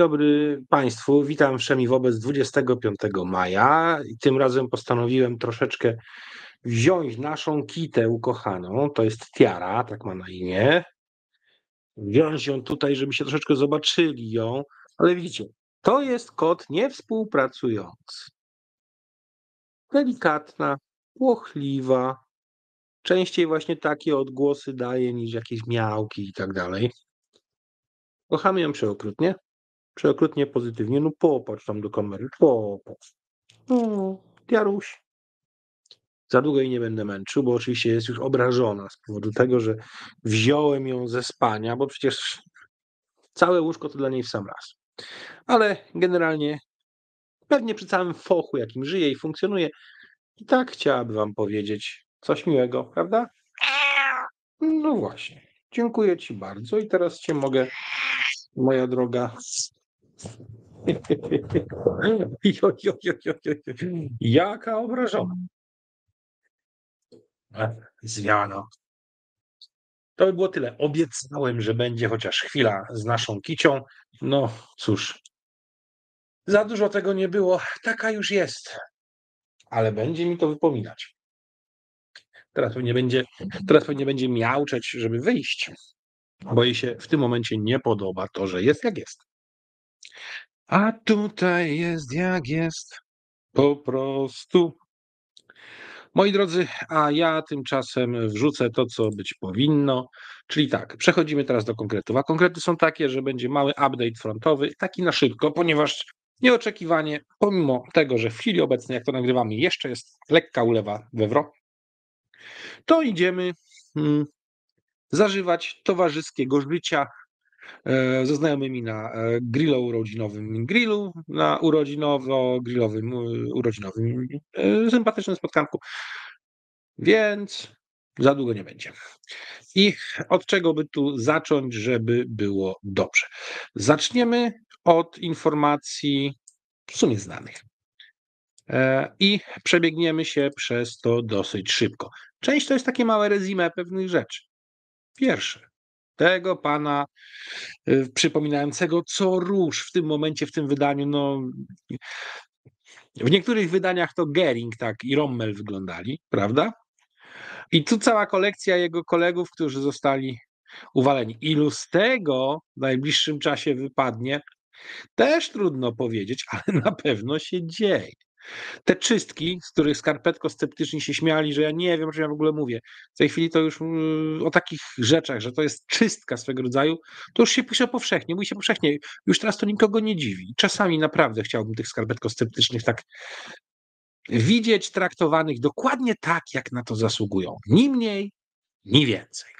Dobry Państwu. Witam wszemi wobec 25 maja. Tym razem postanowiłem troszeczkę wziąć naszą kitę ukochaną. To jest Tiara, tak ma na imię. Wziąć ją tutaj, żeby się troszeczkę zobaczyli ją. Ale widzicie, to jest kot niewspółpracujący. Delikatna, płochliwa. Częściej właśnie takie odgłosy daje niż jakieś miałki i tak dalej. Kochamy ją przeokrutnie. Przeokrutnie pozytywnie. No popatrz tam do kamery. Popatrz. No, Jaruś. Za długo jej nie będę męczył, bo oczywiście jest już obrażona z powodu tego, że wziąłem ją ze spania, bo przecież całe łóżko to dla niej w sam raz. Ale generalnie pewnie przy całym fochu, jakim żyje i funkcjonuje, i tak chciałabym wam powiedzieć coś miłego, prawda? No właśnie. Dziękuję ci bardzo i teraz cię mogę, moja droga. Jo, jo, jo, jo, jo. Jaka obrażona. E, Zwiano. To by było tyle. Obiecałem, że będzie chociaż chwila z naszą kicią. No cóż. Za dużo tego nie było. Taka już jest. Ale będzie mi to wypominać. Teraz pewnie będzie, teraz pewnie będzie miauczeć, żeby wyjść. Bo jej się w tym momencie nie podoba to, że jest jak jest. A tutaj jest jak jest. Po prostu. Moi drodzy, a ja tymczasem wrzucę to, co być powinno. Czyli tak, przechodzimy teraz do konkretów. A konkrety są takie, że będzie mały update frontowy, taki na szybko, ponieważ nieoczekiwanie, pomimo tego, że w chwili obecnej, jak to nagrywamy, jeszcze jest lekka ulewa we wro, to idziemy mm, zażywać towarzyskiego życia ze znajomymi na e, grillu urodzinowym grillu, na urodzinowo-grillowym e, urodzinowym e, sympatycznym spotkanku. Więc za długo nie będzie. I od czego by tu zacząć, żeby było dobrze? Zaczniemy od informacji w sumie znanych. E, I przebiegniemy się przez to dosyć szybko. Część to jest takie małe rezime pewnych rzeczy. Pierwsze, tego pana y, przypominającego co róż w tym momencie, w tym wydaniu, no w niektórych wydaniach to Gering tak i Rommel wyglądali, prawda? I tu cała kolekcja jego kolegów, którzy zostali uwaleni. Ilu z tego w najbliższym czasie wypadnie, też trudno powiedzieć, ale na pewno się dzieje. Te czystki, z których skarpetko sceptyczni się śmiali, że ja nie wiem, o czym ja w ogóle mówię. W tej chwili to już mm, o takich rzeczach, że to jest czystka swego rodzaju, to już się pisze powszechnie, mówi się powszechnie. Już teraz to nikogo nie dziwi. Czasami naprawdę chciałbym tych skarpetko sceptycznych tak widzieć traktowanych dokładnie tak, jak na to zasługują. Ni mniej, ni więcej.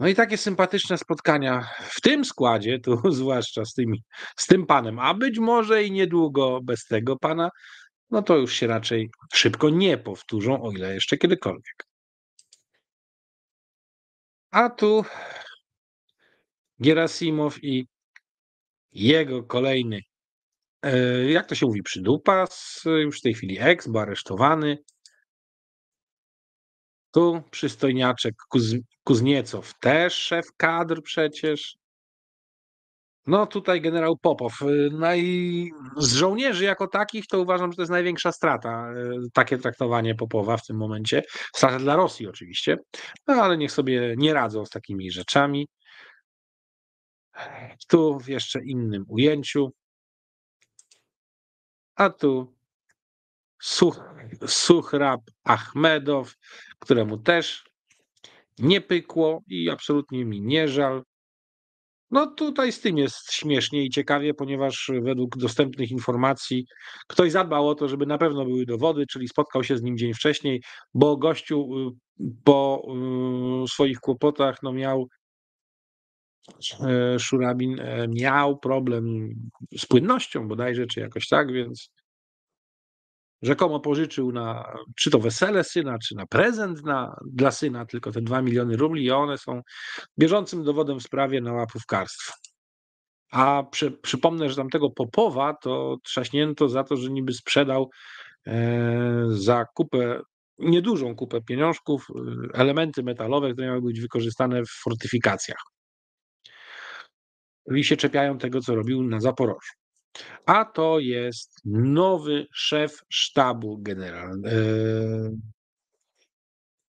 No i takie sympatyczne spotkania w tym składzie, tu zwłaszcza z, tymi, z tym panem, a być może i niedługo bez tego pana, no to już się raczej szybko nie powtórzą, o ile jeszcze kiedykolwiek. A tu Gerasimow i jego kolejny, e, jak to się mówi, przydupas, już w tej chwili ex, bo aresztowany, tu przystojniaczek Kuz, Kuzniecow, też szef kadr przecież. No tutaj generał Popow. Y, i z żołnierzy jako takich to uważam, że to jest największa strata, y, takie traktowanie Popowa w tym momencie. Strata dla Rosji oczywiście, no ale niech sobie nie radzą z takimi rzeczami. Tu w jeszcze innym ujęciu. A tu Such, Suchrab Achmedow, któremu też nie pykło i absolutnie mi nie żal. No tutaj z tym jest śmiesznie i ciekawie, ponieważ według dostępnych informacji ktoś zadbał o to, żeby na pewno były dowody, czyli spotkał się z nim dzień wcześniej, bo gościu y, po y, swoich kłopotach no miał e, Szurabin e, miał problem z płynnością bodajże, czy jakoś tak, więc rzekomo pożyczył na czy to wesele syna, czy na prezent na, dla syna, tylko te 2 miliony rubli i one są bieżącym dowodem w sprawie na łapówkarstwo. A przy, przypomnę, że tamtego Popowa to trzaśnięto za to, że niby sprzedał e, za kupę, niedużą kupę pieniążków, e, elementy metalowe, które miały być wykorzystane w fortyfikacjach. i się czepiają tego, co robił na Zaporożu. A to jest nowy szef sztabu generalnego.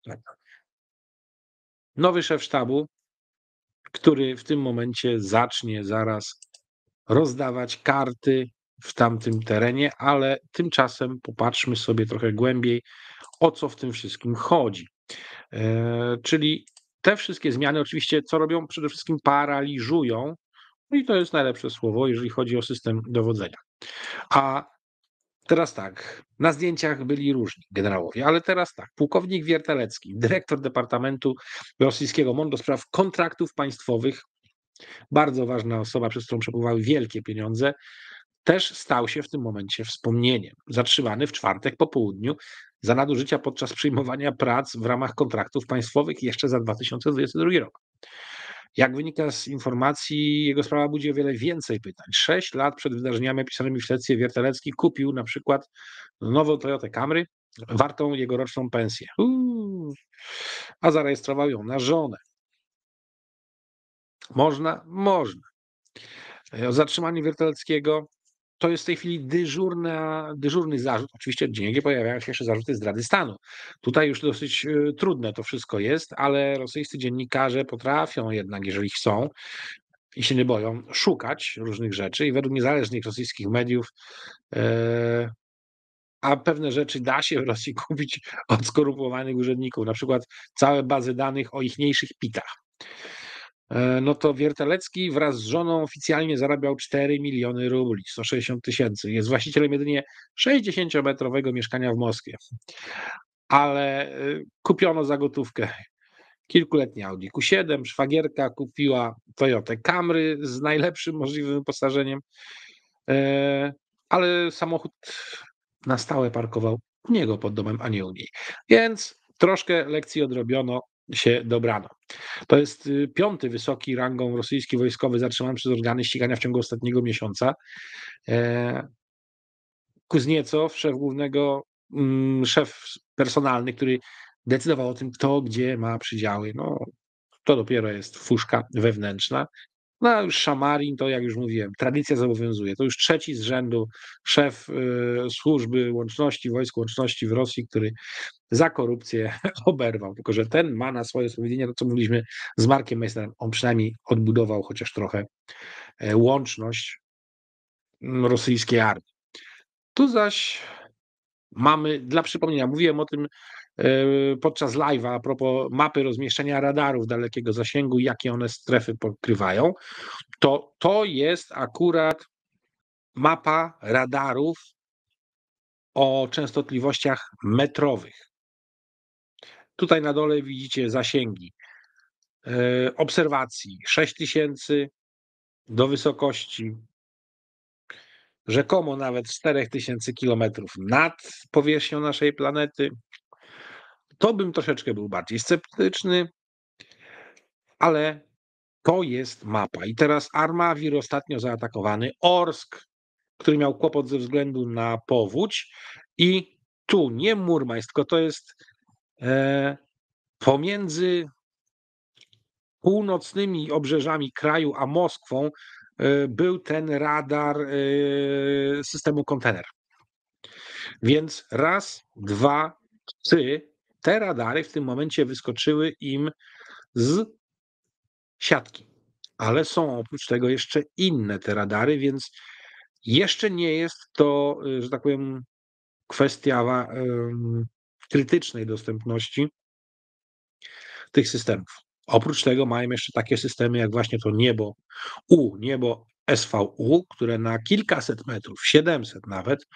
Tak. Nowy szef sztabu, który w tym momencie zacznie zaraz rozdawać karty w tamtym terenie, ale tymczasem popatrzmy sobie trochę głębiej, o co w tym wszystkim chodzi. E, czyli te wszystkie zmiany, oczywiście, co robią, przede wszystkim paraliżują, i to jest najlepsze słowo, jeżeli chodzi o system dowodzenia. A teraz tak, na zdjęciach byli różni generałowie, ale teraz tak, pułkownik Wiertelecki, dyrektor Departamentu Rosyjskiego MON do spraw kontraktów państwowych, bardzo ważna osoba, przez którą przepływały wielkie pieniądze, też stał się w tym momencie wspomnieniem. Zatrzymany w czwartek po południu za nadużycia podczas przyjmowania prac w ramach kontraktów państwowych jeszcze za 2022 rok. Jak wynika z informacji, jego sprawa budzi o wiele więcej pytań. Sześć lat przed wydarzeniami opisanymi w śledztwie Wiertelecki kupił na przykład nową Toyota Camry wartą jego roczną pensję. Uuu, a zarejestrował ją na żonę. Można? Można. O zatrzymaniu Wierteleckiego to jest w tej chwili dyżurna, dyżurny zarzut. Oczywiście gdzie pojawiają się jeszcze zarzuty zdrady stanu. Tutaj już dosyć e, trudne to wszystko jest, ale rosyjscy dziennikarze potrafią jednak, jeżeli chcą i się nie boją, szukać różnych rzeczy i według niezależnych rosyjskich mediów e, a pewne rzeczy da się w Rosji kupić od skorumpowanych urzędników, na przykład całe bazy danych o ichniejszych pitach. E, no to Wiertelecki wraz z żoną oficjalnie zarabiał 4 miliony rubli, 160 tysięcy. Jest właścicielem jedynie 60-metrowego mieszkania w Moskwie. Ale e, kupiono za gotówkę kilkuletni Audi Q7, szwagierka kupiła Toyota Camry z najlepszym możliwym wyposażeniem, e, ale samochód na stałe parkował u niego pod domem, a nie u niej. Więc troszkę lekcji odrobiono, się dobrano. To jest y, piąty wysoki rangą rosyjski wojskowy zatrzymany przez organy ścigania w ciągu ostatniego miesiąca. E, Kuzniecow, szef głównego, mm, szef personalny, który decydował o tym, kto gdzie ma przydziały. No, to dopiero jest fuszka wewnętrzna. No już Szamarin, to jak już mówiłem, tradycja zobowiązuje. To już trzeci z rzędu szef y, służby łączności, wojsk łączności w Rosji, który za korupcję oberwał. Tylko, że ten ma na swoje usprawiedliwienie to, co mówiliśmy z Markiem Meisterem. On przynajmniej odbudował chociaż trochę e, łączność rosyjskiej armii. Tu zaś mamy, dla przypomnienia, mówiłem o tym podczas live'a a propos mapy rozmieszczenia radarów dalekiego zasięgu, jakie one strefy pokrywają, to to jest akurat mapa radarów o częstotliwościach metrowych. Tutaj na dole widzicie zasięgi e, obserwacji 6000 do wysokości rzekomo nawet 4000 kilometrów nad powierzchnią naszej planety. To bym troszeczkę był bardziej sceptyczny, ale to jest mapa. I teraz Armawir ostatnio zaatakowany, Orsk, który miał kłopot ze względu na powódź i tu nie Murmańsk, tylko to jest E, pomiędzy północnymi obrzeżami kraju a Moskwą e, był ten radar e, systemu kontener. Więc raz, dwa, trzy, te radary w tym momencie wyskoczyły im z siatki. Ale są oprócz tego jeszcze inne te radary, więc jeszcze nie jest to, że tak powiem, kwestia krytycznej dostępności tych systemów. Oprócz tego mają jeszcze takie systemy jak właśnie to niebo U, niebo SVU, które na kilkaset metrów, 700 nawet,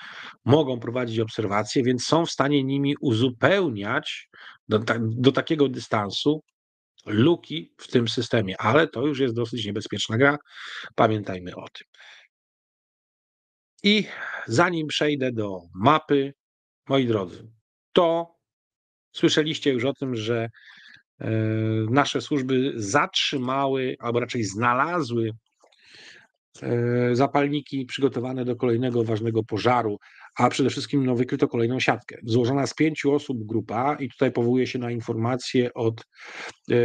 mogą prowadzić obserwacje, więc są w stanie nimi uzupełniać do, do takiego dystansu luki w tym systemie, ale to już jest dosyć niebezpieczna gra. Pamiętajmy o tym. I zanim przejdę do mapy, moi drodzy, to słyszeliście już o tym, że e, nasze służby zatrzymały, albo raczej znalazły zapalniki przygotowane do kolejnego ważnego pożaru, a przede wszystkim no, wykryto kolejną siatkę. Złożona z pięciu osób grupa, i tutaj powołuje się na informacje od e,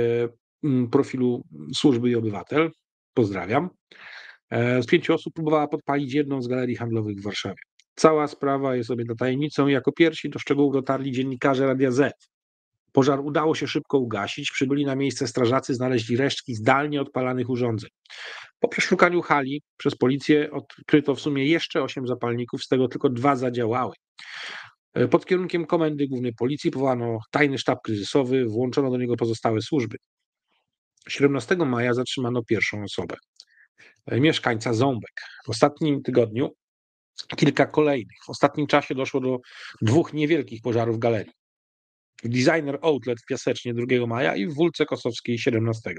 profilu Służby i Obywatel, pozdrawiam, e, z pięciu osób próbowała podpalić jedną z galerii handlowych w Warszawie. Cała sprawa jest objęta tajemnicą jako pierwsi do szczegółów dotarli dziennikarze Radia Z. Pożar udało się szybko ugasić, przybyli na miejsce strażacy, znaleźli resztki zdalnie odpalanych urządzeń. Po przeszukaniu hali przez policję odkryto w sumie jeszcze osiem zapalników, z tego tylko dwa zadziałały. E, pod kierunkiem Komendy Głównej Policji powołano tajny sztab kryzysowy, włączono do niego pozostałe służby. 17 maja zatrzymano pierwszą osobę, e, mieszkańca Ząbek. W ostatnim tygodniu kilka kolejnych. W ostatnim czasie doszło do dwóch niewielkich pożarów galerii. Designer Outlet w Piasecznie 2 maja i w Wólce Kosowskiej 17.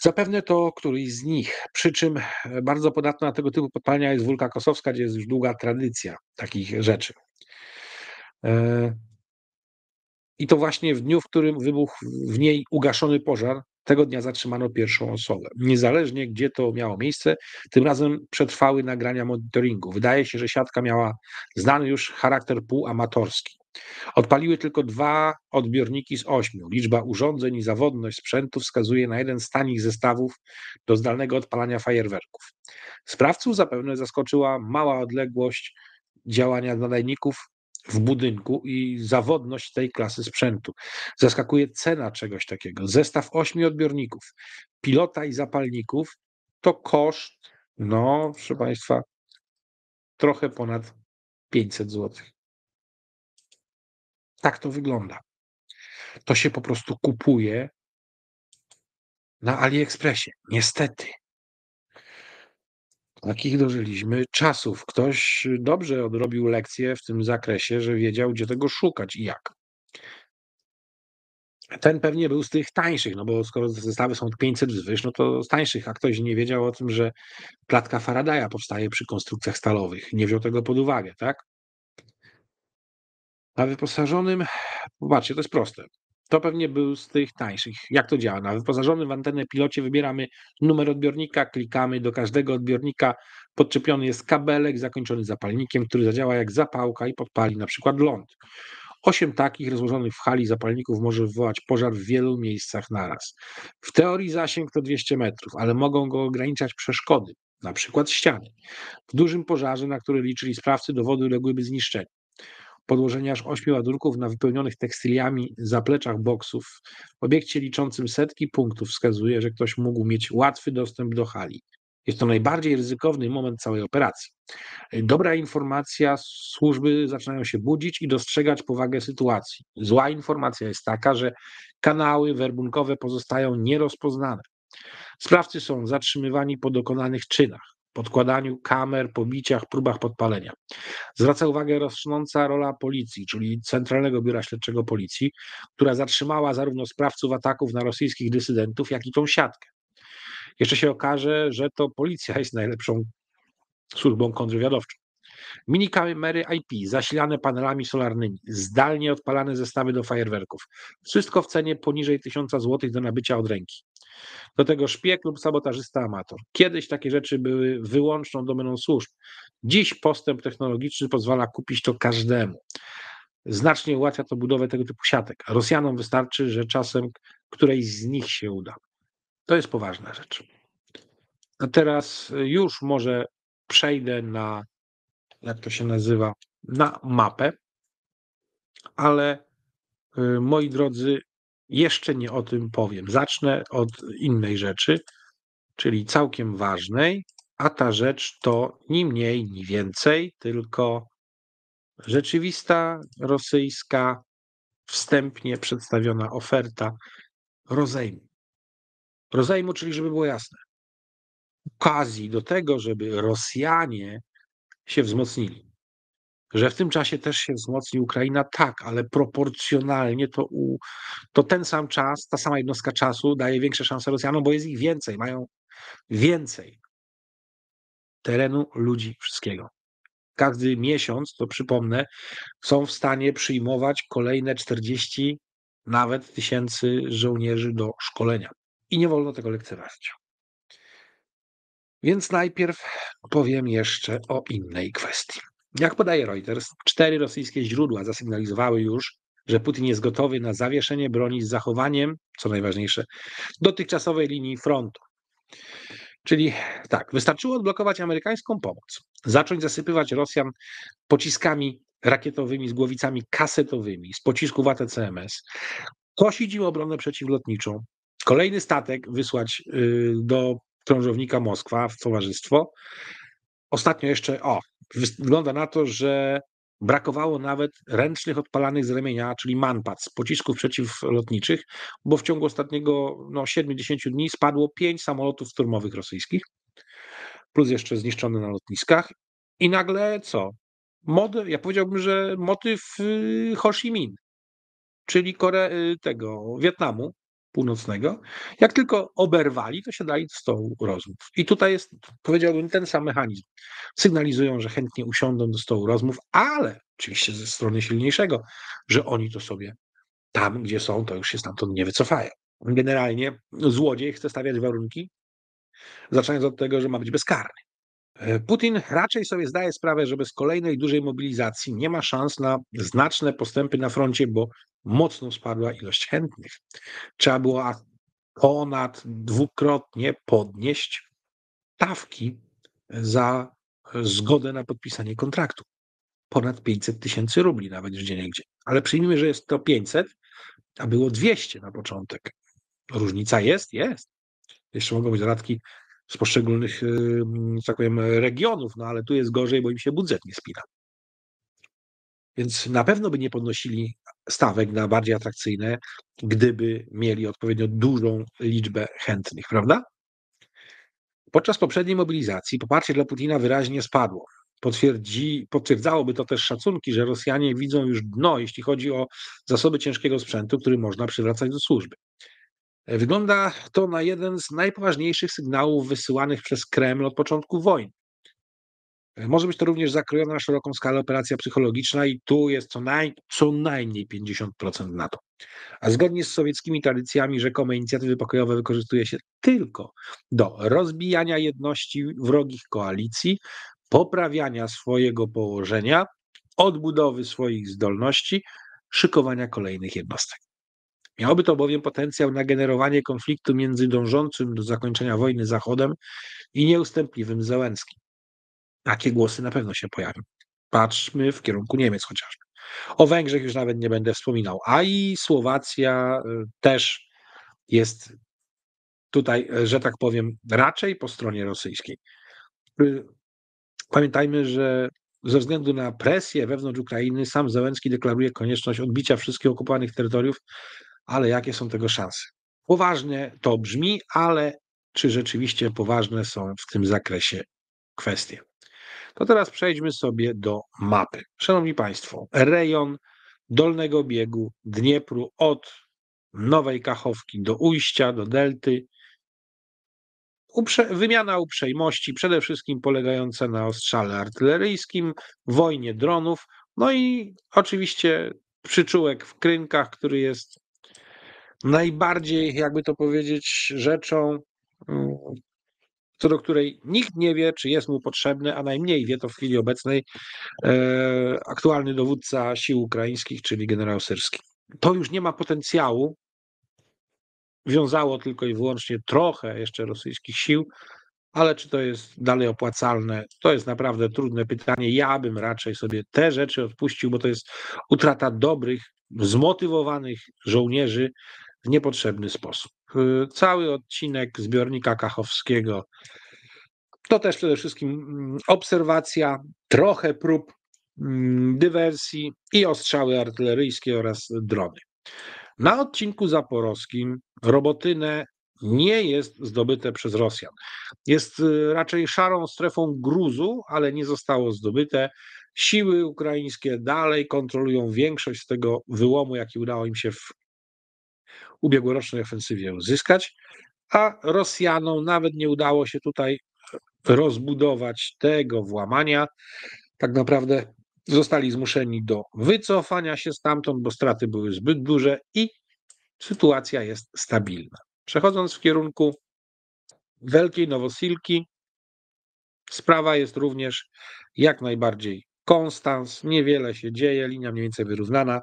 Zapewne to któryś z nich, przy czym e, bardzo podatna na tego typu podpalenia jest Wólka Kosowska, gdzie jest już długa tradycja takich rzeczy. E, I to właśnie w dniu, w którym wybuchł w niej ugaszony pożar, tego dnia zatrzymano pierwszą osobę. Niezależnie gdzie to miało miejsce, tym razem przetrwały nagrania monitoringu. Wydaje się, że siatka miała znany już charakter półamatorski. Odpaliły tylko dwa odbiorniki z ośmiu. Liczba urządzeń i zawodność sprzętu wskazuje na jeden z tanich zestawów do zdalnego odpalania fajerwerków. Sprawców zapewne zaskoczyła mała odległość działania nadajników w budynku i zawodność tej klasy sprzętu. Zaskakuje cena czegoś takiego. Zestaw ośmiu odbiorników, pilota i zapalników to koszt, no proszę Państwa, trochę ponad 500 zł. Tak to wygląda. To się po prostu kupuje na AliExpressie. Niestety. Takich dożyliśmy czasów. Ktoś dobrze odrobił lekcję w tym zakresie, że wiedział, gdzie tego szukać i jak. Ten pewnie był z tych tańszych, no bo skoro zestawy są 500 wzwyż, no to z tańszych, a ktoś nie wiedział o tym, że klatka Faradaya powstaje przy konstrukcjach stalowych. Nie wziął tego pod uwagę, tak? Na wyposażonym, zobaczcie, to jest proste. To pewnie był z tych tańszych. Jak to działa? Na wyposażonym w antenę pilocie wybieramy numer odbiornika, klikamy do każdego odbiornika. Podczepiony jest kabelek zakończony zapalnikiem, który zadziała jak zapałka i podpali na przykład ląd. Osiem takich rozłożonych w hali zapalników może wywołać pożar w wielu miejscach naraz. W teorii zasięg to 200 metrów, ale mogą go ograniczać przeszkody, na przykład ściany. W dużym pożarze, na który liczyli sprawcy, dowody uległyby zniszczeniu podłożenie aż ośmiu ładunków na wypełnionych tekstyliami zapleczach boksów w obiekcie liczącym setki punktów wskazuje, że ktoś mógł mieć łatwy dostęp do hali. Jest to najbardziej ryzykowny moment całej operacji. Dobra informacja, służby zaczynają się budzić i dostrzegać powagę sytuacji. Zła informacja jest taka, że kanały werbunkowe pozostają nierozpoznane. Sprawcy są zatrzymywani po dokonanych czynach podkładaniu kamer, pobiciach, próbach podpalenia. Zwraca uwagę rosnąca rola policji, czyli Centralnego Biura Śledczego Policji, która zatrzymała zarówno sprawców ataków na rosyjskich dysydentów, jak i tą siatkę. Jeszcze się okaże, że to policja jest najlepszą służbą kontrwywiadowczą. Minikamery IP, zasilane panelami solarnymi, zdalnie odpalane zestawy do fajerwerków. Wszystko w cenie poniżej 1000 zł do nabycia od ręki. Do tego szpieg lub sabotażysta amator. Kiedyś takie rzeczy były wyłączną domeną służb. Dziś postęp technologiczny pozwala kupić to każdemu. Znacznie ułatwia to budowę tego typu siatek. Rosjanom wystarczy, że czasem którejś z nich się uda. To jest poważna rzecz. A teraz już może przejdę na, jak to się nazywa, na mapę, ale y, moi drodzy, jeszcze nie o tym powiem. Zacznę od innej rzeczy, czyli całkiem ważnej, a ta rzecz to ni mniej, ni więcej, tylko rzeczywista rosyjska, wstępnie przedstawiona oferta rozejmu. Rozejmu, czyli żeby było jasne, okazji do tego, żeby Rosjanie się wzmocnili. Że w tym czasie też się wzmocni Ukraina, tak, ale proporcjonalnie to, u, to ten sam czas, ta sama jednostka czasu daje większe szanse Rosjanom, bo jest ich więcej, mają więcej terenu, ludzi, wszystkiego. Każdy miesiąc, to przypomnę, są w stanie przyjmować kolejne 40 nawet tysięcy żołnierzy do szkolenia. I nie wolno tego lekceważyć. Więc najpierw powiem jeszcze o innej kwestii. Jak podaje Reuters, cztery rosyjskie źródła zasygnalizowały już, że Putin jest gotowy na zawieszenie broni z zachowaniem, co najważniejsze, dotychczasowej linii frontu. Czyli tak, wystarczyło odblokować amerykańską pomoc, zacząć zasypywać Rosjan pociskami rakietowymi z głowicami kasetowymi z pocisków ATCMS, kosić im obronę przeciwlotniczą, kolejny statek wysłać y, do krążownika Moskwa w towarzystwo. Ostatnio jeszcze, o, wygląda na to, że brakowało nawet ręcznych odpalanych z ramienia, czyli manpads, pocisków przeciwlotniczych, bo w ciągu ostatniego no, 70 dni spadło pięć samolotów szturmowych rosyjskich, plus jeszcze zniszczone na lotniskach. I nagle co? Mod, ja powiedziałbym, że motyw y, Ho Chi Minh, czyli Kore, y, tego Wietnamu Północnego. Jak tylko oberwali, to się dali do stołu rozmów. I tutaj jest, powiedziałbym, ten sam mechanizm. Sygnalizują, że chętnie usiądą do stołu rozmów, ale oczywiście ze strony silniejszego, że oni to sobie tam, gdzie są, to już się stamtąd nie wycofają. Generalnie złodziej chce stawiać warunki, zaczynając od tego, że ma być bezkarny. E, Putin raczej sobie zdaje sprawę, że bez kolejnej dużej mobilizacji nie ma szans na znaczne postępy na froncie, bo mocno spadła ilość chętnych. Trzeba było ponad dwukrotnie podnieść stawki za zgodę na podpisanie kontraktu. Ponad 500 tysięcy rubli nawet gdzie niegdzie. Ale przyjmijmy, że jest to 500, a było 200 na początek. Różnica jest? Jest. Jeszcze mogą być dodatki z poszczególnych, tak powiem, regionów, no ale tu jest gorzej, bo im się budżet nie spina. Więc na pewno by nie podnosili stawek na bardziej atrakcyjne, gdyby mieli odpowiednio dużą liczbę chętnych, prawda? Podczas poprzedniej mobilizacji poparcie dla Putina wyraźnie spadło. Potwierdzi, potwierdzałoby to też szacunki, że Rosjanie widzą już dno, jeśli chodzi o zasoby ciężkiego sprzętu, który można przywracać do służby. Wygląda to na jeden z najpoważniejszych sygnałów wysyłanych przez Kreml od początku wojny. Może być to również zakrojona na szeroką skalę operacja psychologiczna i tu jest co, naj, co najmniej 50% NATO. A zgodnie z sowieckimi tradycjami rzekome inicjatywy pokojowe wykorzystuje się tylko do rozbijania jedności wrogich koalicji, poprawiania swojego położenia, odbudowy swoich zdolności, szykowania kolejnych jednostek. Miałoby to bowiem potencjał na generowanie konfliktu między dążącym do zakończenia wojny Zachodem i nieustępliwym Zełenskim. Takie głosy na pewno się pojawią. Patrzmy w kierunku Niemiec chociażby. O Węgrzech już nawet nie będę wspominał, a i Słowacja y, też jest tutaj, że tak powiem, raczej po stronie rosyjskiej. Y, pamiętajmy, że ze względu na presję wewnątrz Ukrainy sam Zełenski deklaruje konieczność odbicia wszystkich okupowanych terytoriów, ale jakie są tego szanse? Poważnie to brzmi, ale czy rzeczywiście poważne są w tym zakresie kwestie? To teraz przejdźmy sobie do mapy. Szanowni Państwo, rejon dolnego biegu Dniepru od Nowej Kachowki do ujścia, do delty. Uprze wymiana uprzejmości, przede wszystkim polegająca na ostrzale artyleryjskim, wojnie dronów, no i oczywiście przyczółek w Krynkach, który jest najbardziej, jakby to powiedzieć, rzeczą, mm, co do której nikt nie wie, czy jest mu potrzebny, a najmniej wie to w chwili obecnej e, aktualny dowódca sił ukraińskich, czyli generał Syrski. To już nie ma potencjału, wiązało tylko i wyłącznie trochę jeszcze rosyjskich sił, ale czy to jest dalej opłacalne, to jest naprawdę trudne pytanie. Ja bym raczej sobie te rzeczy odpuścił, bo to jest utrata dobrych, zmotywowanych żołnierzy w niepotrzebny sposób. Cały odcinek zbiornika kachowskiego to też przede wszystkim mm, obserwacja, trochę prób mm, dywersji i ostrzały artyleryjskie oraz drony. Na odcinku zaporowskim Robotynę nie jest zdobyte przez Rosjan. Jest y, raczej szarą strefą gruzu, ale nie zostało zdobyte. Siły ukraińskie dalej kontrolują większość z tego wyłomu, jaki udało im się w ubiegłorocznej ofensywie uzyskać, a Rosjanom nawet nie udało się tutaj rozbudować tego włamania. Tak naprawdę zostali zmuszeni do wycofania się stamtąd, bo straty były zbyt duże i sytuacja jest stabilna. Przechodząc w kierunku Wielkiej Nowosilki, sprawa jest również jak najbardziej konstans, niewiele się dzieje, linia mniej więcej wyrównana.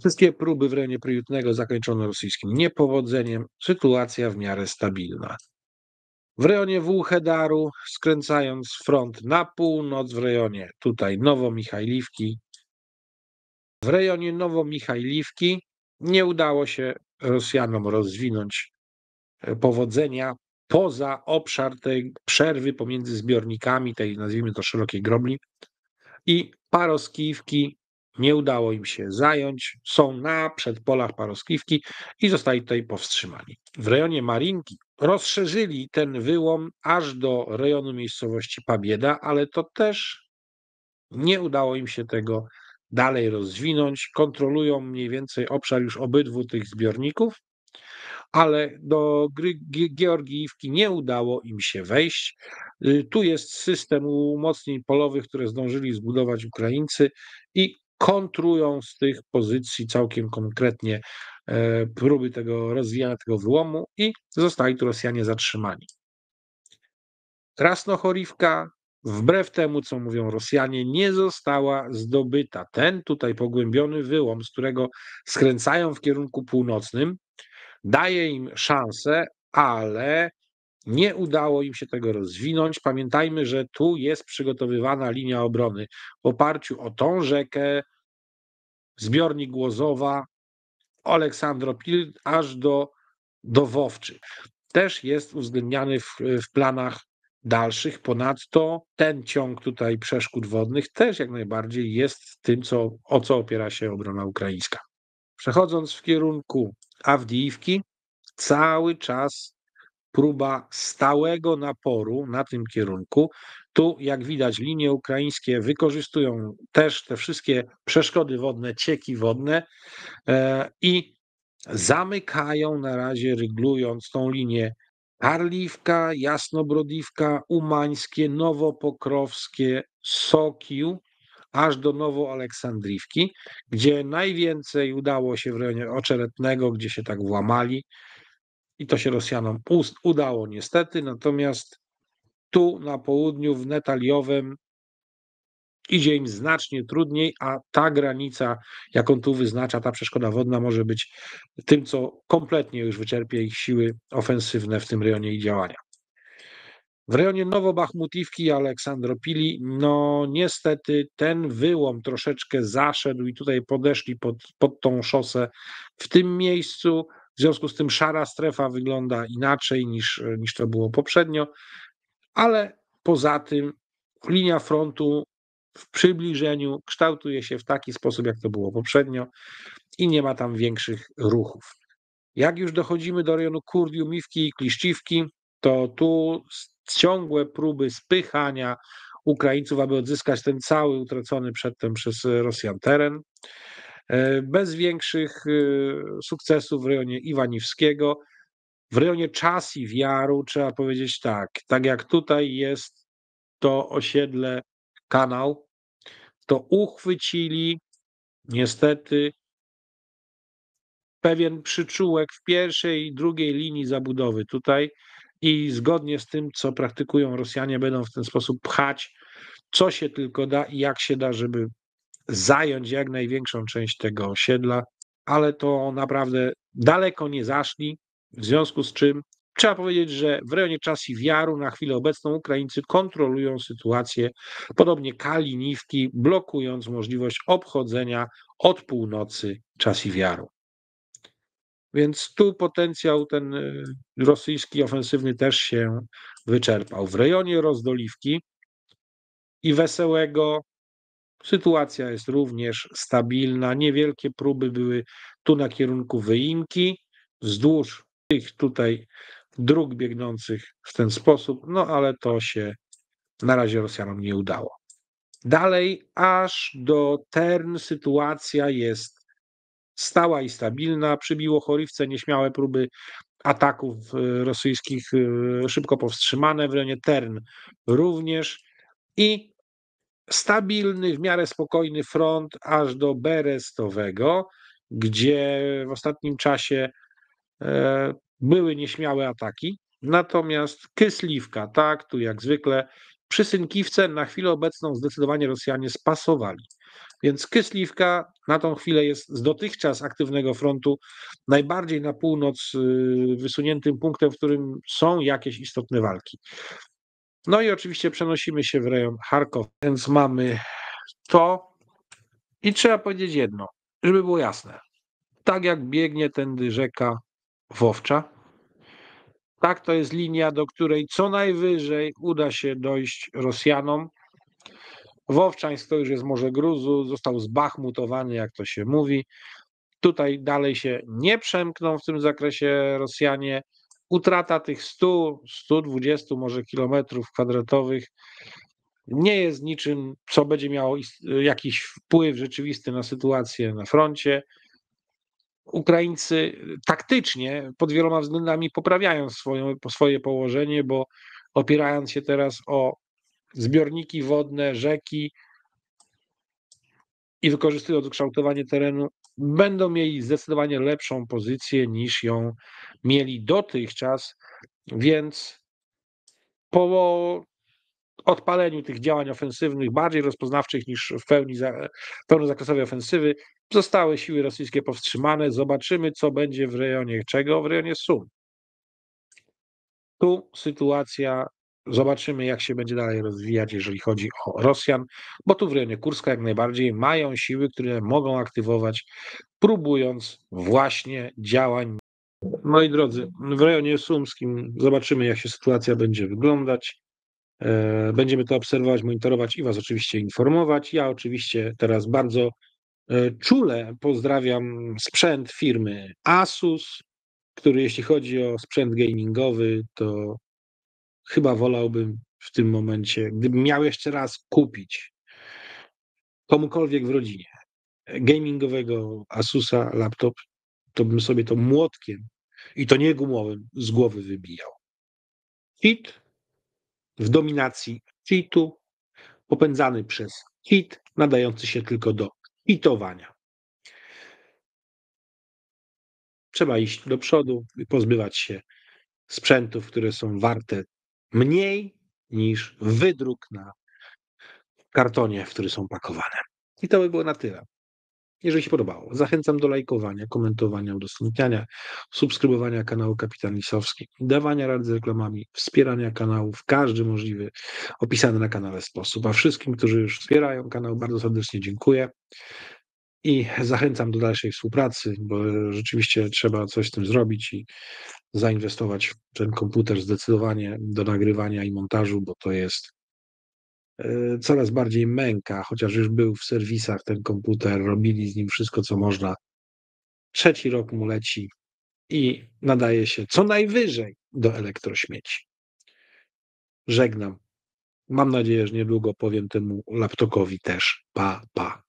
Wszystkie próby w rejonie Pryjutnego zakończono rosyjskim niepowodzeniem, sytuacja w miarę stabilna. W rejonie Włóchedaru, skręcając front na północ, w rejonie tutaj Nowomichajliwki. W rejonie Nowomichajliwki nie udało się Rosjanom rozwinąć e, powodzenia poza obszar tej przerwy pomiędzy zbiornikami, tej nazwijmy to szerokiej grobli i Paroskiwki nie udało im się zająć, są na przedpolach Paroskiwki i zostali tutaj powstrzymani. W rejonie Marinki rozszerzyli ten wyłom aż do rejonu miejscowości Pabieda, ale to też nie udało im się tego dalej rozwinąć. Kontrolują mniej więcej obszar już obydwu tych zbiorników, ale do Georgiiwki nie udało im się wejść. Y, tu jest system umocnień polowych, które zdążyli zbudować Ukraińcy i kontrują z tych pozycji całkiem konkretnie e, próby tego rozwijania tego wyłomu i zostali tu Rosjanie zatrzymani. Krasnochorivka, wbrew temu, co mówią Rosjanie, nie została zdobyta. Ten tutaj pogłębiony wyłom, z którego skręcają w kierunku północnym, daje im szansę, ale nie udało im się tego rozwinąć. Pamiętajmy, że tu jest przygotowywana linia obrony w oparciu o tą rzekę, zbiornik Głozowa, Aleksandropil, aż do, do Wowczy. Też jest uwzględniany w, w planach dalszych. Ponadto ten ciąg tutaj przeszkód wodnych też jak najbardziej jest tym, co, o co opiera się obrona ukraińska. Przechodząc w kierunku Awdijiwki, cały czas próba stałego naporu na tym kierunku. Tu, jak widać, linie ukraińskie wykorzystują też te wszystkie przeszkody wodne, cieki wodne e, i zamykają na razie, ryglując tą linię. Arliwka, Jasnobrodiwka, Umańskie, Nowopokrowskie, Sokił, aż do Nowoaleksandriwki, gdzie najwięcej udało się w rejonie Oczeretnego, gdzie się tak włamali i to się Rosjanom udało niestety, natomiast tu na południu w Netaliowem idzie im znacznie trudniej, a ta granica, jaką tu wyznacza ta przeszkoda wodna, może być tym, co kompletnie już wyczerpie ich siły ofensywne w tym rejonie i działania. W rejonie Nowobachmutiwki i Aleksandropili, no niestety ten wyłom troszeczkę zaszedł i tutaj podeszli pod, pod tą szosę w tym miejscu. W związku z tym szara strefa wygląda inaczej niż, niż to było poprzednio, ale poza tym linia frontu w przybliżeniu kształtuje się w taki sposób, jak to było poprzednio i nie ma tam większych ruchów. Jak już dochodzimy do rejonu Kurdiu, Miwki i Kliszciwki, to tu ciągłe próby spychania Ukraińców, aby odzyskać ten cały utracony przedtem przez Rosjan teren. E, bez większych e, sukcesów w rejonie Iwaniwskiego. W rejonie Czasi Wiaru trzeba powiedzieć tak, tak jak tutaj jest to osiedle kanał, to uchwycili niestety pewien przyczółek w pierwszej i drugiej linii zabudowy tutaj i zgodnie z tym, co praktykują Rosjanie, będą w ten sposób pchać, co się tylko da i jak się da, żeby zająć jak największą część tego osiedla, ale to naprawdę daleko nie zaszli, w związku z czym trzeba powiedzieć, że w rejonie Czasi Wiaru na chwilę obecną Ukraińcy kontrolują sytuację, podobnie Kaliniwki, blokując możliwość obchodzenia od północy Czasi Wiaru. Więc tu potencjał ten y, rosyjski ofensywny też się wyczerpał. W rejonie Rozdoliwki i Wesołego sytuacja jest również stabilna. Niewielkie próby były tu na kierunku wyimki, wzdłuż tych tutaj dróg biegnących w ten sposób, no ale to się na razie Rosjanom nie udało. Dalej, aż do Tern sytuacja jest stała i stabilna. Przybiło Chorywce nieśmiałe próby ataków e, rosyjskich e, szybko powstrzymane, w rejonie Tern również i stabilny, w miarę spokojny front aż do Berestowego, gdzie w ostatnim czasie e, były nieśmiałe ataki. Natomiast Kysliwka, tak, tu jak zwykle, przy Synkiwce na chwilę obecną zdecydowanie Rosjanie spasowali. Więc Kysliwka na tą chwilę jest z dotychczas aktywnego frontu najbardziej na północ y, wysuniętym punktem, w którym są jakieś istotne walki. No i oczywiście przenosimy się w rejon Charkow, więc mamy to i trzeba powiedzieć jedno, żeby było jasne. Tak jak biegnie tędy rzeka Wowcza, tak to jest linia, do której co najwyżej uda się dojść Rosjanom. Wowczańsk to już jest Morze Gruzu, został zbachmutowany, jak to się mówi. Tutaj dalej się nie przemkną w tym zakresie Rosjanie. Utrata tych 100, 120 może kilometrów kwadratowych nie jest niczym, co będzie miało jakiś wpływ rzeczywisty na sytuację na froncie. Ukraińcy taktycznie pod wieloma względami poprawiają swoją, swoje położenie, bo opierając się teraz o zbiorniki wodne, rzeki i wykorzystując kształtowanie terenu, będą mieli zdecydowanie lepszą pozycję niż ją mieli dotychczas, więc po odpaleniu tych działań ofensywnych, bardziej rozpoznawczych niż w pełni za, pełnozakresowej ofensywy, zostały siły rosyjskie powstrzymane. Zobaczymy, co będzie w rejonie czego? W rejonie Sum. Tu sytuacja, zobaczymy, jak się będzie dalej rozwijać, jeżeli chodzi o Rosjan, bo tu w rejonie Kurska jak najbardziej mają siły, które mogą aktywować, próbując właśnie działań. Moi drodzy, w rejonie sumskim zobaczymy, jak się sytuacja będzie wyglądać. E, będziemy to obserwować, monitorować i Was oczywiście informować. Ja oczywiście teraz bardzo e, czule pozdrawiam sprzęt firmy Asus, który jeśli chodzi o sprzęt gamingowy, to chyba wolałbym w tym momencie, gdybym miał jeszcze raz kupić komukolwiek w rodzinie gamingowego Asusa laptop, to bym sobie to młotkiem i to nie gumowym z głowy wybijał. Hit w dominacji hitu, popędzany przez hit, nadający się tylko do hitowania. Trzeba iść do przodu i pozbywać się sprzętów, które są warte mniej niż wydruk na kartonie, w który są pakowane. I to by było na tyle. Jeżeli się podobało, zachęcam do lajkowania, komentowania, udostępniania, subskrybowania kanału Kapitan Lisowski, dawania rad z reklamami, wspierania kanału w każdy możliwy, opisany na kanale sposób. A wszystkim, którzy już wspierają kanał, bardzo serdecznie dziękuję i zachęcam do dalszej współpracy, bo rzeczywiście trzeba coś z tym zrobić i zainwestować w ten komputer zdecydowanie do nagrywania i montażu, bo to jest E, coraz bardziej męka, chociaż już był w serwisach ten komputer, robili z nim wszystko, co można. Trzeci rok mu leci i nadaje się co najwyżej do elektrośmieci. Żegnam. Mam nadzieję, że niedługo powiem temu laptopowi też pa, pa.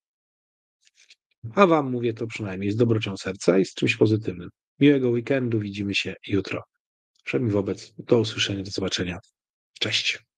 A wam mówię to przynajmniej z dobrocią serca i z czymś pozytywnym. Miłego weekendu, widzimy się jutro. Wszemi wobec, do usłyszenia, do zobaczenia. Cześć.